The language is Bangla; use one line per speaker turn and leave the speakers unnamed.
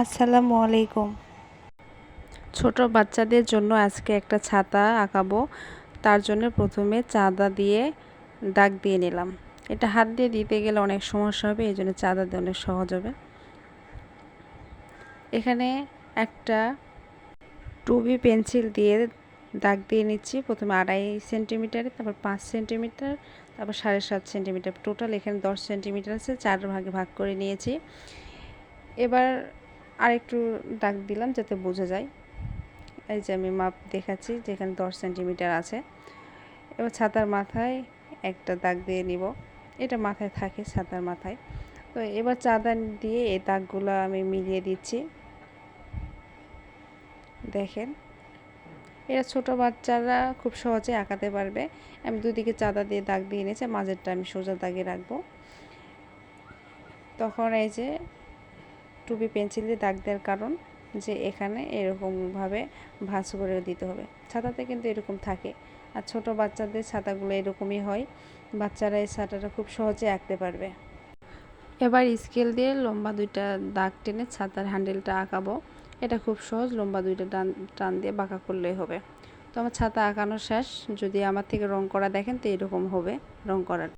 আসসালামু আলাইকুম। ছোট বাচ্চাদের জন্য আজকে একটা ছাতা আঁকাবো। তার জন্য প্রথমে চাঁদা দিয়ে দাগ দিয়ে নিলাম। এটা হাত দিয়ে দিতে গেলে অনেক সমস্যা হবে, এই জন্য চাঁদা দিয়ে অনেক সহজ হবে। এখানে একটা টুবি পেন্সিল দিয়ে দাগ দিয়ে নিচ্ছি। প্রথমে আড়াই সেন্টিমিটারে, তারপর পাঁচ সেন্টিমিটার, তারপর সাড়ে সাত সেন্টিমিটার। টোটাল এখানে দশ সেন্টিমিটার আছে, চার ভাগে ভাগ করে নিয়েছি। এবার আরেকটু দাগ দিলাম যাতে বোঝা যায়। এই যে আমি মাপ দেখাচ্ছি যেখানে দশ সেন্টিমিটার আছে। এবার ছাতার মাথায় একটা দাগ দিয়ে নিব। এটা মাথায় থাকে ছাতার মাথায়। তো এবার চাঁদা দিয়ে এই দাগগুলো আমি মিলিয়ে দিচ্ছি। দেখেন, এরা ছোট বাচ্চারা খুব সহজে আঁকাতে পারবে। আমি দুদিকে চাঁদা দিয়ে দাগ দিয়ে এনেছি, মাঝেরটা আমি সোজা দাগে রাখব। তখন এই যে টুপি, পেন্সিল দিয়ে দাগ দেওয়ার কারণ যে এখানে এরকমভাবে ভাঁজ করে দিতে হবে। ছাতাতে কিন্তু এরকম থাকে। আর ছোট বাচ্চাদের ছাতাগুলো এরকমই হয়। বাচ্চারা এই ছাতাটা খুব সহজে আঁকতে পারবে। এবার স্কেল দিয়ে লম্বা দুইটা দাগ টেনে ছাতার হ্যান্ডেলটা আঁকাবো। এটা খুব সহজ, লম্বা দুইটা টান টান দিয়ে বাঁকা করলেই হবে। তো আমার ছাতা আঁকানো শেষ। যদি আমার থেকে রং করা দেখেন তো এরকম হবে রং করার।